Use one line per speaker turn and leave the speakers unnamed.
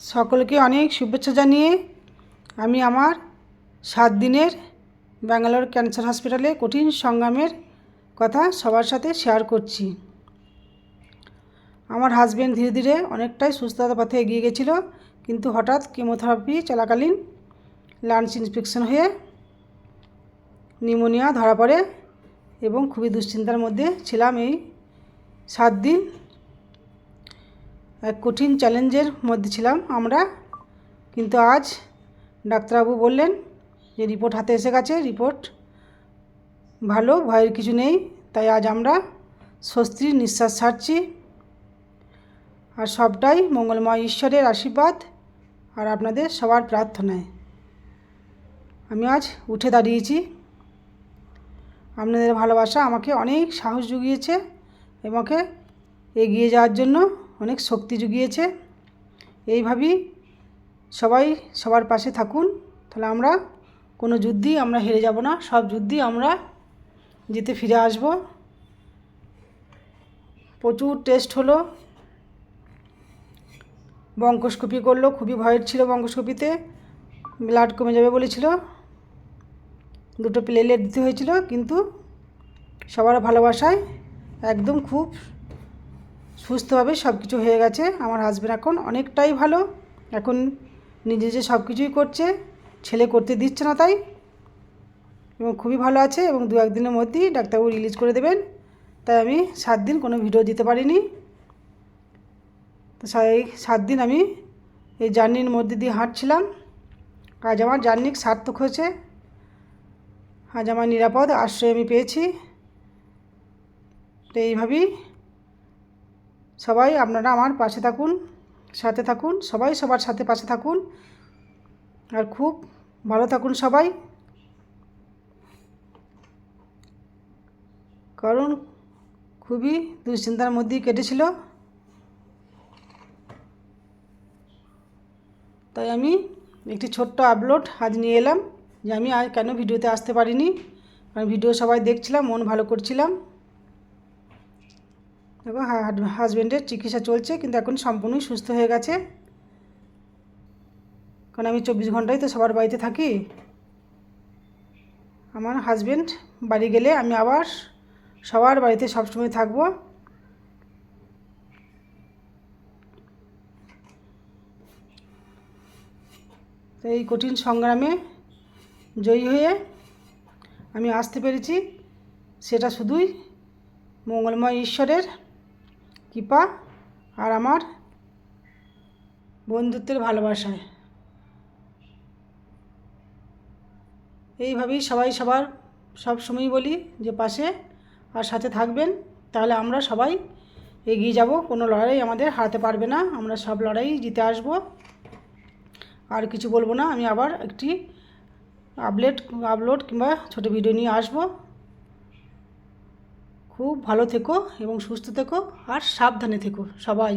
সকলকে অনেক শুভেচ্ছা জানিয়ে আমি আমার সাত দিনের ব্যাঙ্গালোর ক্যান্সার হসপিটালে কঠিন সংগ্রামের কথা সবার সাথে শেয়ার করছি। আমার হাজব্যান্ড ধীরে ধীরে অনেকটাই সুস্থতার পথে এগিয়ে গেছিল, কিন্তু হঠাৎ কেমোথেরাপি চলাকালীন লাঞ্চ ইনফেকশন হয়ে নিউমোনিয়া ধরা পড়ে এবং খুবই দুশ্চিন্তার মধ্যে ছিলাম এই সাত দিন এক কঠিন চ্যালেঞ্জের মধ্যে ছিলাম আমরা। কিন্তু আজ ডাক্তারবাবু বললেন যে রিপোর্ট হাতে এসে গেছে, রিপোর্ট ভালো, ভয়ের কিছু নেই, তাই আজ আমরা স্বস্তির নিঃশ্বাস ছাড়ছি। আর সবটাই মঙ্গলময় ঈশ্বরের আশীর্বাদ আর আপনাদের সবার প্রার্থনায়। আমি আজ উঠে দাঁড়িয়েছি। আপনাদের ভালোবাসা আমাকে অনেক সাহস জুগিয়েছে, আমাকে এগিয়ে যাওয়ার জন্য। অনেক শক্তি জুগিয়েছে। এইভাবেই সবাই সবার পাশে থাকুন। তাহলে আমরা কোনো যুদ্ধই আমরা হেরে যাব না। সব যুদ্ধই আমরা জিতে ফিরে আসব। প্রচুর টেস্ট হলো। বঙ্কোস্কোপি করল। খুবই ভয়ের ছিল বঙ্কোস্কোপিতে। ব্লাড কমে যাবে বলেছিল। দুটো প্লেলেট দিতে হয়েছিল। কিন্তু সবার ভালোবাসায় একদম খুব সুস্থভাবে সব কিছু হয়ে গেছে। আমার হাজব্যান্ড এখন অনেকটাই ভালো। এখন নিজে যে সব কিছুই করছে। ছেলে করতে দিচ্ছে না তাই। এবং খুবই ভালো আছে এবং দু একদিনের মধ্যেই ডাক্তারবাবু রিলিজ করে দেবেন। তাই আমি সাত দিন কোনো ভিডিও দিতে পারিনি। তো এই সাত দিন আমি এই জার্নির মধ্যে দিয়ে হাঁটছিলাম। আজ আমার জার্নি সার্থক হয়েছে। আজ আমার নিরাপদ আশ্রয় আমি পেয়েছি। তো এইভাবেই সবাই আপনারা আমার পাশে থাকুন, সাথে থাকুন, সবাই সবার সাথে পাশে থাকুন। আর খুব ভালো থাকুন সবাই। কারণ খুবই দুশ্চিন্তার মধ্যেই কেটেছিল। তাই আমি একটি ছোট্ট আপলোড আজ নিয়ে এলাম, যে আমি আজ কেন ভিডিওতে আসতে পারিনি। কারণ ভিডিও সবাই দেখছিলাম, মন ভালো করছিলাম। দেখো হাজব্যান্ডের চিকিৎসা চলছে, কিন্তু এখন সম্পূর্ণই সুস্থ হয়ে গেছে। কারণ আমি চব্বিশ ঘন্টাই তো সবার বাড়িতে থাকি। আমার হাজব্যান্ড বাড়ি গেলে আমি আবার সবার বাড়িতে সবসময় থাকব। তো এই কঠিন সংগ্রামে জয়ী হয়ে আমি আসতে পেরেছি। সেটা শুধুই মঙ্গলময় ঈশ্বরের কৃপা আর আমার বন্ধুত্বের ভালোবাসায় এইভাবেই সবাই সবার সব সময় বলি যে পাশে আর সাথে থাকবেন, তাহলে আমরা সবাই এগিয়ে যাব। কোনো লড়াই আমাদের হারাতে পারবে না। আমরা সব লড়াই জিতে আসব। আর কিছু বলব না। আমি আবার একটি আপলোড আপলোড কিংবা ছোটো ভিডিও নিয়ে আসব। খুব ভালো থেকো এবং সুস্থ থেকো আর সাবধানে থেকো সবাই।